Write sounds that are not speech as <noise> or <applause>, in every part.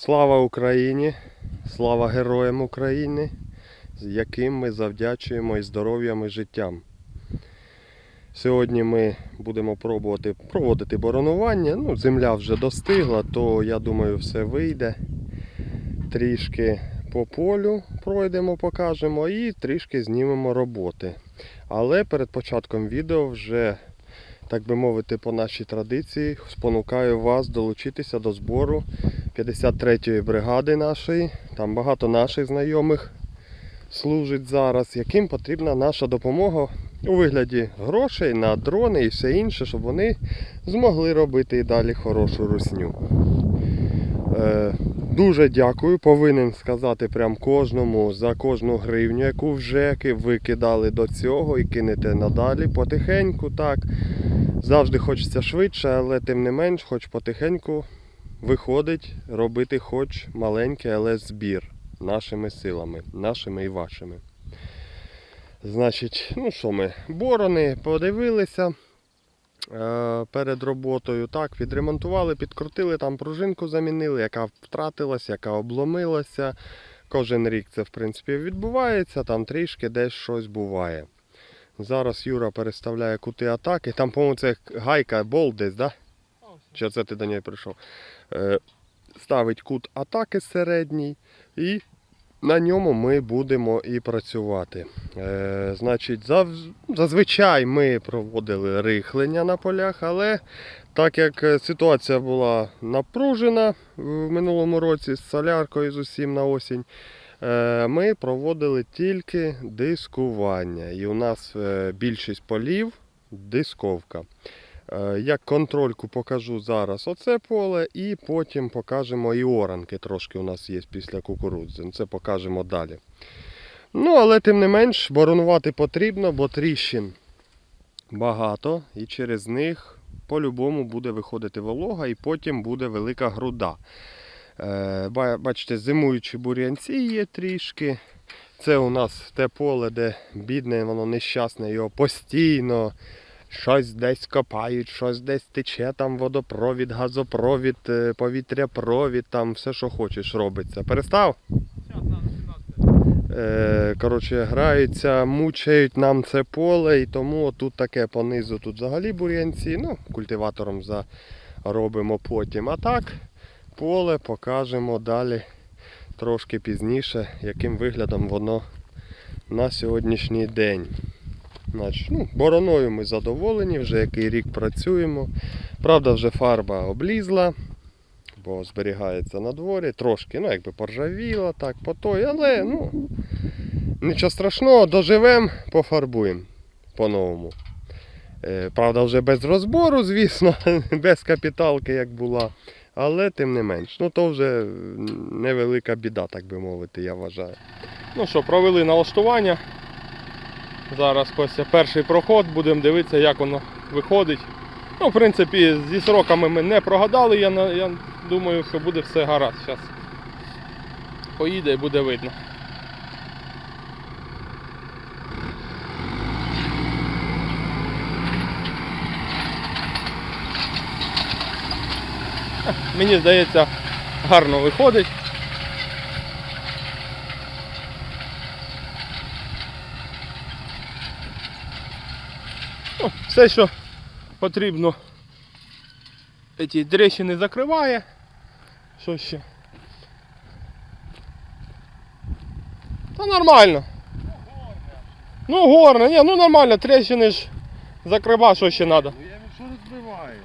Слава Україні! Слава героям України, з яким ми завдячуємо і здоров'ям і життям. Сьогодні ми будемо пробувати проводити боронування. Ну, земля вже достигла, то я думаю, все вийде. Трішки по полю пройдемо, покажемо і трішки знімемо роботи. Але перед початком відео вже, так би мовити, по нашій традиції, спонукаю вас долучитися до збору 53-ї бригади нашої. Там багато наших знайомих служить зараз, яким потрібна наша допомога у вигляді грошей на дрони і все інше, щоб вони змогли робити і далі хорошу русню. Е, дуже дякую, повинен сказати прям кожному за кожну гривню, яку вже ви кидали до цього і кинете надалі потихеньку, так. Завжди хочеться швидше, але тим не менш, хоч потихеньку виходить робити хоч маленький, але збір нашими силами, нашими і вашими. Значить, ну що ми, борони подивилися е, перед роботою. Так, відремонтували, підкрутили, там пружинку замінили, яка втратилась, яка обломилася. Кожен рік це в принципі відбувається, там трішки десь щось буває. Зараз Юра переставляє кути атаки. Там, по-моєму, це гайка болт десь, да? Чи це ти до неї прийшов? Е, ставить кут атаки середній і на ньому ми будемо і працювати. Е, значить, зазвичай ми проводили рихлення на полях, але так як е, ситуація була напружена в минулому році з соляркою з усім на осінь, е, ми проводили тільки дискування. І у нас е, більшість полів дисковка. Е, Як контрольку покажу зараз оце поле, і потім покажемо і оранки трошки у нас є після кукурудзи. Це покажемо далі. Ну, але тим не менш, боронувати потрібно, бо тріщин багато, і через них по-любому буде виходити волога, і потім буде велика груда. Е, Бачите, зимуючі бур'янці є трішки. Це у нас те поле, де бідне, воно нещасне, його постійно щось десь копають, щось десь тече, там водопровід, газопровід, е, повітряпровід, там все, що хочеш, робиться. Перестав? Е, коротше, граються, мучають нам це поле, і тому тут таке понизу тут взагалі бур'янці. Ну, культиватором заробимо потім. А так, поле покажемо далі трошки пізніше, яким виглядом воно на сьогоднішній день. Значить, ну, бороною ми задоволені, вже який рік працюємо. Правда, вже фарба облізла, бо зберігається на дворі, трошки, ну, якби поржавіла, так, по той, але ну, нічого страшного, доживемо, пофарбуємо по-новому. Е, Правда, вже без розбору, звісно, <laughs> без капіталки, як була. Але тим не менш, ну то вже невелика біда, так би мовити, я вважаю. Ну що, провели налаштування. Зараз ось перший проход, будемо дивитися, як воно виходить. Ну, в принципі, зі сроками ми не прогадали, я, я думаю, що буде все гаразд. Зараз поїде і буде видно. Мені здається, гарно виходить. Ну, все, що потрібно, ці тріщини закриває. Що ще? Та нормально. Ну горне, ні, ну нормально, трещини ж закрива, що ще треба. Ну я що розбиваю?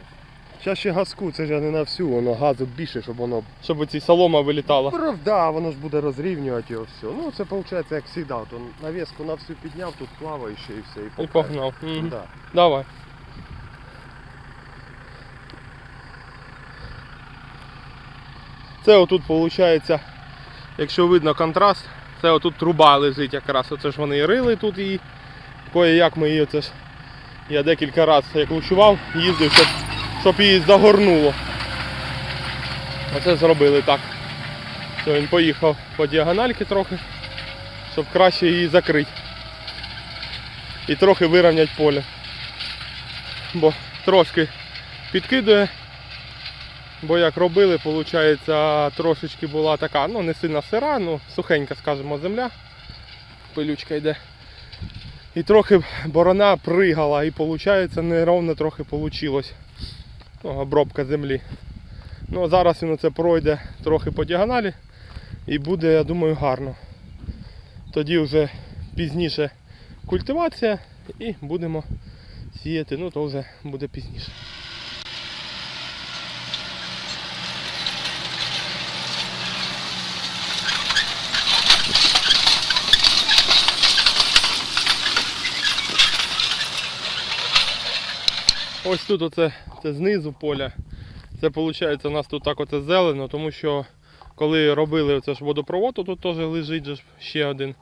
Зараз ще газку, це ж не на всю, воно газу більше, щоб воно. Щоб ці солома вилітала. Правда, воно ж буде розрівнювати його все. Ну це виходить, як завжди. Навіску на всю підняв, тут плаває ще і все. І, І погнав. Мгм. Да. Давай. Це отут виходить, якщо видно контраст, це отут труба лежить якраз. Оце ж вони і рили тут і кое-як ми її оце ж. Я декілька разів як лучував, їздив, щоб, щоб її загорнуло. Оце зробили так. Що він поїхав по діагональки трохи, щоб краще її закрити. І трохи вирівняти поле бо трошки підкидує Бо як робили, виходить, трошечки була така, ну не сильно сира, ну сухенька, скажімо, земля. Пилючка йде. І трохи борона пригала, і виходить, неровно трохи вийшло. Обробка землі. Ну, а зараз воно це пройде трохи по діагоналі і буде, я думаю, гарно. Тоді вже пізніше культивація і будемо сіяти, ну то вже буде пізніше. Ось тут оце це знизу поля. Це виходить у нас тут так оце зелено, тому що коли робили оце ж водопровод, то тут теж лежить же ще один.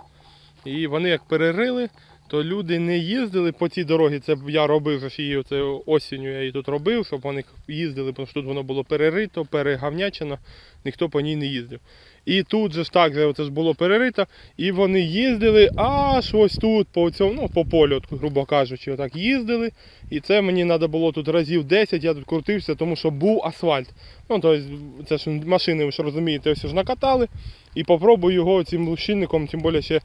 І вони як перерили, то люди не їздили по цій дорогі. Це я робив ж її оце осінню, я її тут робив, щоб вони їздили, тому що тут воно було перерито, перегавнячено, ніхто по ній не їздив. І тут же ж так же оце ж було перерито, і вони їздили аж ось тут, по цьому, ну, по полю, грубо кажучи, отак їздили. І це мені треба було тут разів 10, я тут крутився, тому що був асфальт. Ну, тобто, це ж машини, ви ж розумієте, ось ж накатали. І попробую його цим лущильником, тим більше ще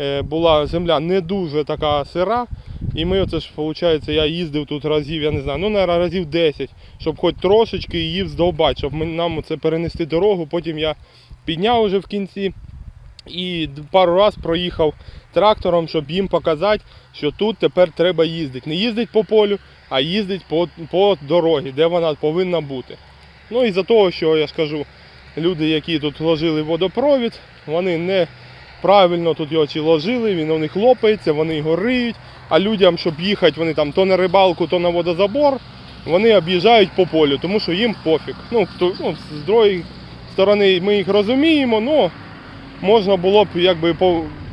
е, була земля не дуже така сира. І ми оце ж, виходить, я їздив тут разів, я не знаю, ну, наверное, разів 10, щоб хоч трошечки її вздовбати, щоб нам це перенести дорогу. Потім я підняв уже в кінці і пару раз проїхав трактором, щоб їм показати, що тут тепер треба їздити. Не їздить по полю, а їздить по, по дорозі, де вона повинна бути. Ну і за того, що я ж кажу, люди, які тут ложили водопровід, вони не правильно тут його чи ложили, він у них лопається, вони його риють, а людям, щоб їхати, вони там то на рибалку, то на водозабор, вони об'їжджають по полю, тому що їм пофіг. Ну, то, ну, з другої сторони ми їх розуміємо, але можна було б якби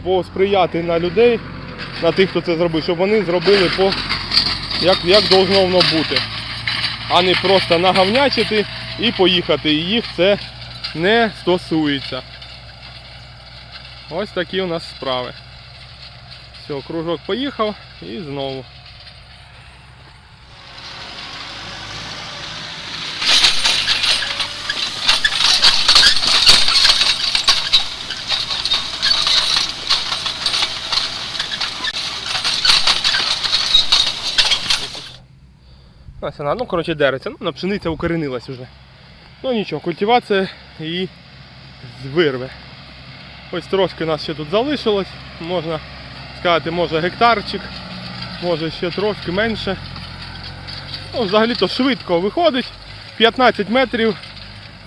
посприяти на людей, на тих, хто це зробив, щоб вони зробили по як, як должно воно бути. А не просто нагавнячити і поїхати. І їх це не стосується. Ось такі у нас справи. Все, кружок поїхав і знову. Ось вона, ну коротше дереться. Ну, на пшениця укоренилась вже. Ну нічого, культивація її вирве. Ось трошки нас ще тут залишилось. Можна сказати, може гектарчик, може ще трошки менше. Ну, взагалі-то швидко виходить. 15 метрів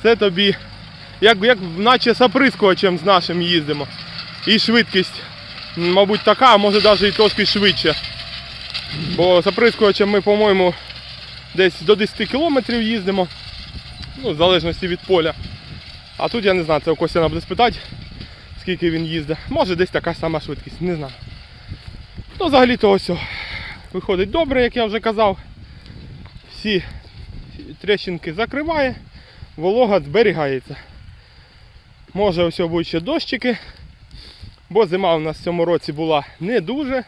це тобі, як, як наче з з нашим їздимо. І швидкість, мабуть, така, а може навіть і трошки швидше. Бо з ми, по-моєму, десь до 10 кілометрів їздимо. Ну, в залежності від поля. А тут я не знаю, це у Костяна буде спитати, скільки він їздить. Може десь така сама швидкість, не знаю. Ну, взагалі то ось виходить добре, як я вже казав. Всі тріщинки закриває, волога зберігається. Може ось будуть ще дощики, бо зима у нас в цьому році була не дуже.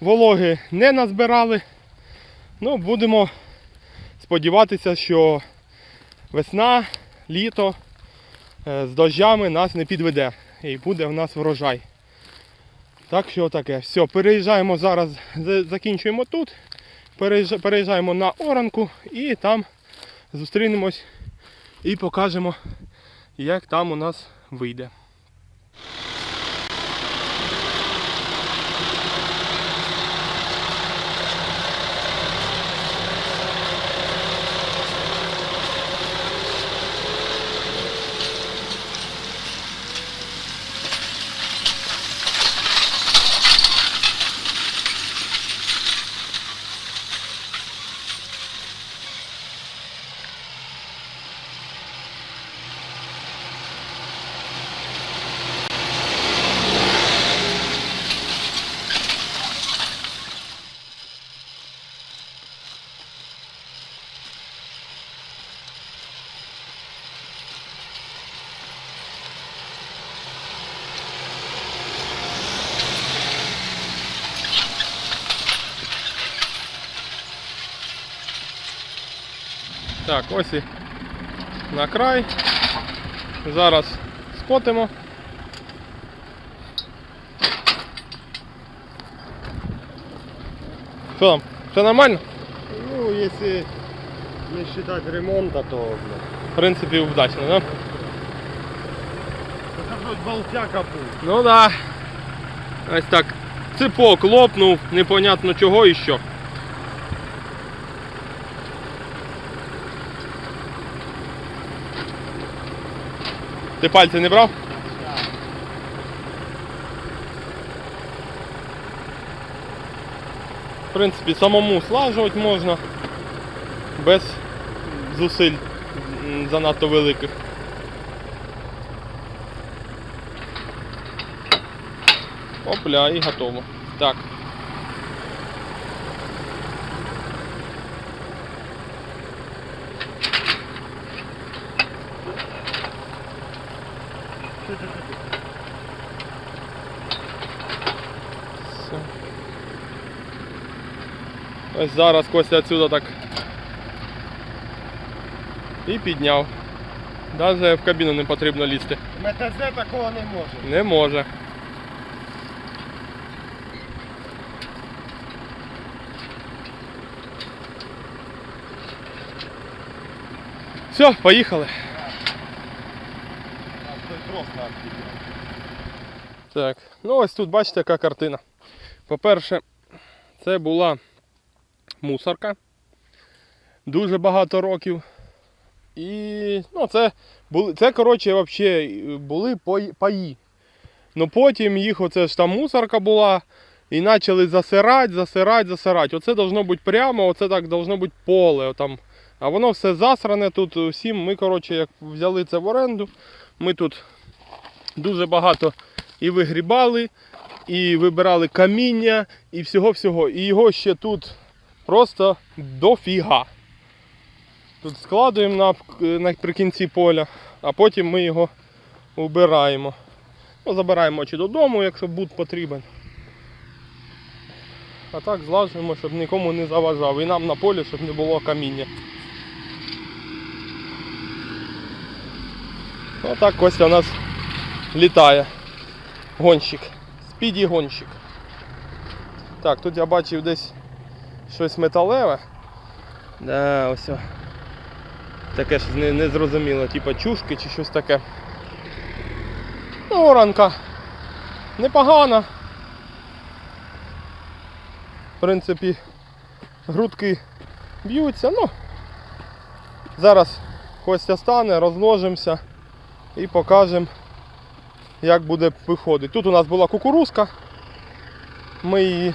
Вологи не назбирали. Ну, будемо сподіватися, що весна, літо е, з дощами нас не підведе і буде в нас врожай. Так що таке. Все, переїжджаємо зараз, закінчуємо тут, переїжджаємо на оранку і там зустрінемось і покажемо, як там у нас вийде. Так, ось і на край. Зараз скотимо. Що там? Все нормально? Ну, якщо не вважати ремонту, то В принципі, вдачно, да? це хоч болтяка був. Ну да. Ось так. Ципок лопнув, непонятно чого і що. Ти пальці не брав? В принципі, самому слажувати можна без зусиль занадто великих. Опля, і готово. Так. Все. Ось зараз Костя отсюда так і підняв. Навіть в кабіну не потрібно лізти. МТЗ такого не може. Не може. Все, поїхали. Так, ну ось тут бачите, яка картина. По-перше, це була мусорка. Дуже багато років. І ну, це були, це коротше, вообще, були паї. Ну потім їх оце ж там мусорка була. І почали засирати, засирати, засирати. Оце должно бути прямо, оце так должно бути поле. Там. А воно все засране тут всім. Ми, коротше, як взяли це в оренду, ми тут дуже багато і вигрібали, і вибирали каміння, і всього-всього. І його ще тут просто дофіга. Тут складуємо на, наприкінці поля, а потім ми його убираємо. Ну, забираємо чи додому, якщо буд потрібен. А так злажуємо, щоб нікому не заважав. І нам на полі, щоб не було каміння. Отак Костя у нас літає. Гонщик. Спіді гонщик. Так, тут я бачив десь щось металеве. Да, ось. о. Таке ж не, не типа чушки чи щось таке. Ну, оранка непогана. В принципі, грудки б'ються, ну. Зараз Костя стане, розложимося і покажемо, як буде виходити. Тут у нас була кукурузка. Ми її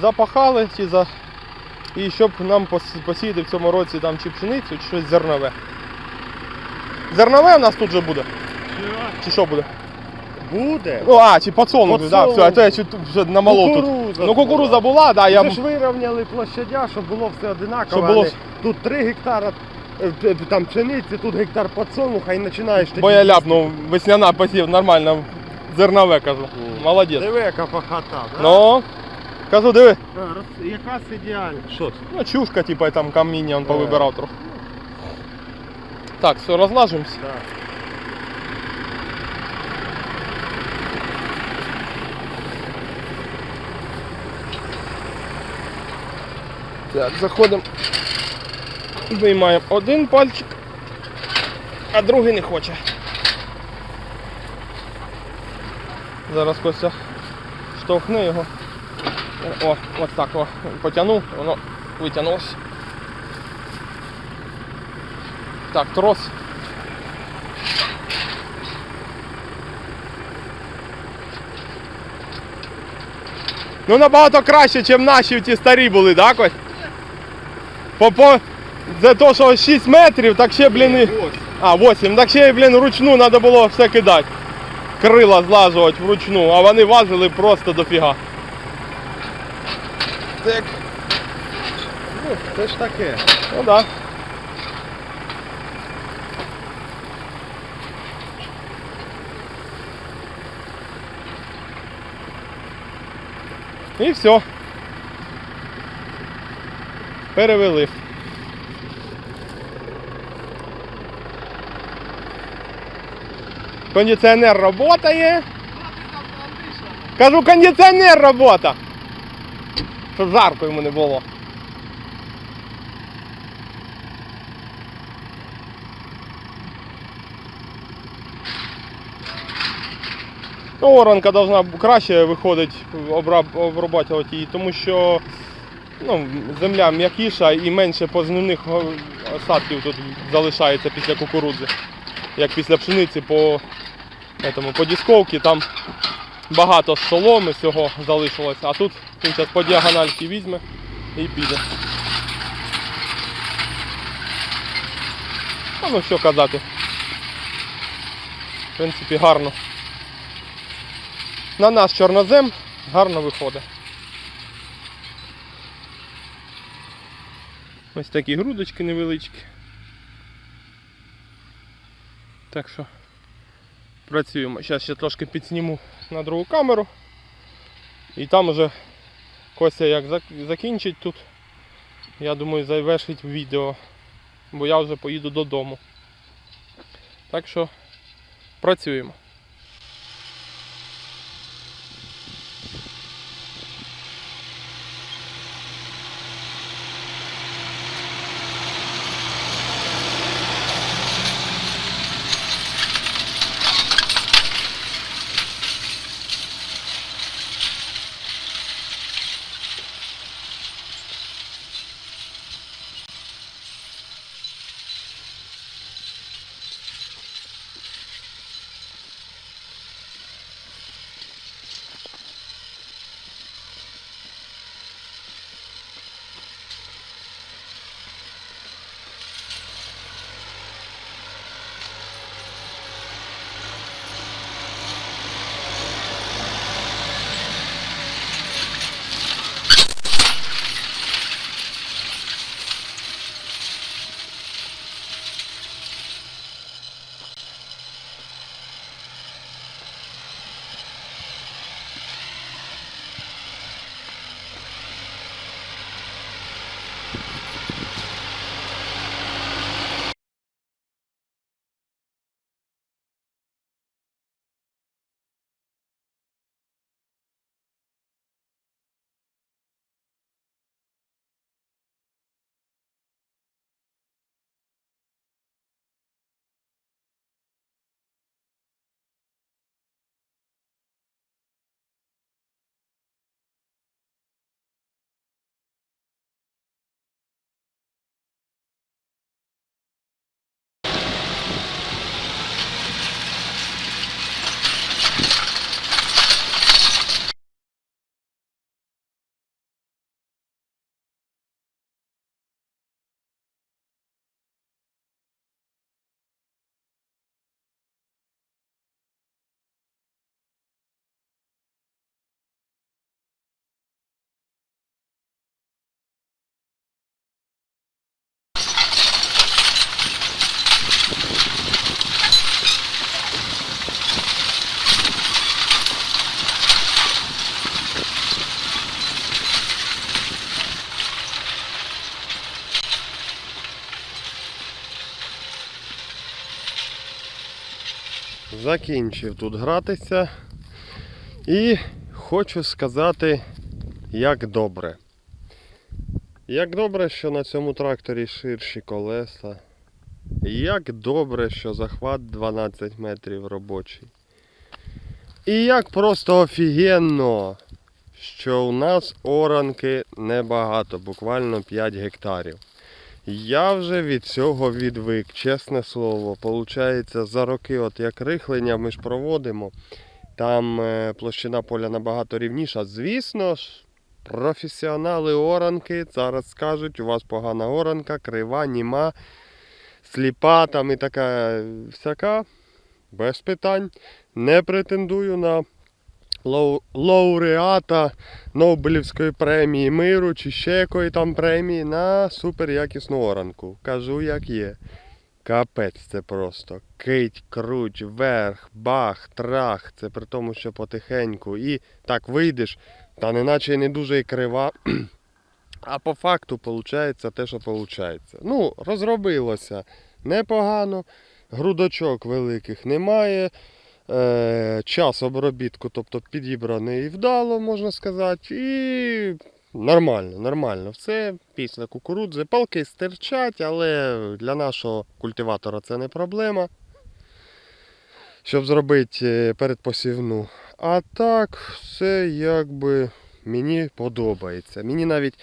запахали чи за... і щоб нам пос- посіяти в цьому році там чи пшеницю, чи щось зернове. Зернове у нас тут же буде. Чи що буде? Буде. Ну, а, чи подсолнух, да, все, а то я чуть вже намолов тут. Кукуруза Ну кукуруза була. була, да, я Це ж вирівняли площадя, щоб було все одинаково. Щоб було Тут 3 гектара е, т- там пшениці, тут гектар подсолнуха і починаєш бо я ляпнув, весняна посів, нормально, зернове кажу. Молодець. Диви, яка пахота, да? Ну, кажу, диви, А, роз- Якраз ідеально. Що це? ну чушка, типа там каміння він Е. повибирав трохи. Так, все, розлажимося. Да. Так, заходимо. Виймаємо один пальчик, а другий не хоче. Зараз Костя штовхне його. О, ось так о, потягнув, воно витягнулося. Так, трос. Ну набагато краще, ніж наші ті старі були, так Кость? По, по, за те, що 6 метрів, так ще, блін, і... А, 8, так ще, блін, вручну треба було все кидати. Крила злажувати вручну, а вони важили просто дофіга. Так, Ну, це ж таке. ну да. І все. Перевели. Кондиціонер працює. Кажу, кондиціонер робота. Щоб жарко йому не було. Ну, Оранка должна краще виходить обраб- обрабатувати її, тому що ну, земля м'якіша і менше поземних го- осадків тут залишається після кукурудзи. Як після пшениці по, этому, по дісковці там багато соломи всього залишилося, а тут він зараз по діагональці візьме і піде. А ну що казати. В принципі, гарно. На нас чорнозем гарно виходить. Ось такі грудочки невеличкі. Так що працюємо. Зараз ще трошки підсніму на другу камеру. І там вже Костя як закінчить тут, я думаю, завершить відео, бо я вже поїду додому. Так що працюємо. Закінчив тут гратися. І хочу сказати, як добре. Як добре, що на цьому тракторі ширші колеса. Як добре, що захват 12 метрів робочий. І як просто офігенно, що у нас оранки небагато, буквально 5 гектарів. Я вже від цього відвик, чесне слово. Получається, за роки, от як рихлення ми ж проводимо, там е, площина поля набагато рівніша. Звісно ж, професіонали оранки зараз скажуть, у вас погана оранка, крива, німа, сліпа там і така е, всяка. Без питань. Не претендую на лауреата Нобелівської премії миру чи ще якої там премії на суперякісну оранку. Кажу, як є. Капець це просто. Кить, круч, верх, бах, трах. Це при тому, що потихеньку. І так вийдеш, та неначе не дуже і крива. А по факту виходить те, що виходить. Ну, розробилося непогано. Грудочок великих немає. Е, час обробітку, тобто підібраний вдало, можна сказати, і нормально, нормально. Все після кукурудзи. Палки стирчать, але для нашого культиватора це не проблема. Щоб зробити е, передпосівну. А так, все якби мені подобається. Мені навіть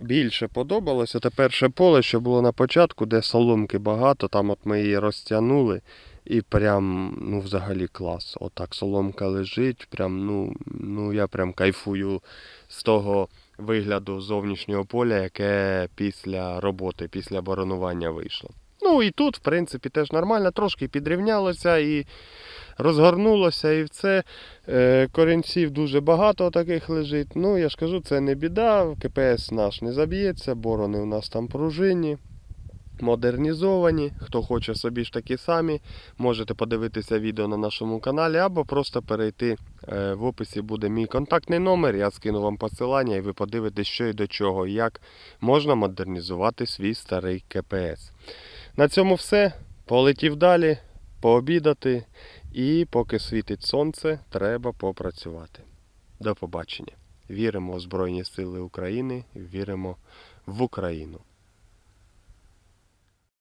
більше подобалося те перше поле, що було на початку, де соломки багато, там от ми її розтягнули. І прям, ну, взагалі клас. Отак соломка лежить, прям, ну, ну я прям кайфую з того вигляду зовнішнього поля, яке після роботи, після боронування вийшло. Ну і тут, в принципі, теж нормально, трошки підрівнялося і розгорнулося, і все. Е, Корінців дуже багато таких лежить. Ну, я ж кажу, це не біда. КПС наш не заб'ється, борони у нас там пружинні, модернізовані. Хто хоче собі ж такі самі, можете подивитися відео на нашому каналі або просто перейти е, в описі буде мій контактний номер. Я скину вам посилання і ви подивитесь, що і до чого, як можна модернізувати свій старий КПС. На цьому все. Полетів далі, пообідати. І поки світить сонце, треба попрацювати. До побачення. Віримо в Збройні Сили України, віримо в Україну.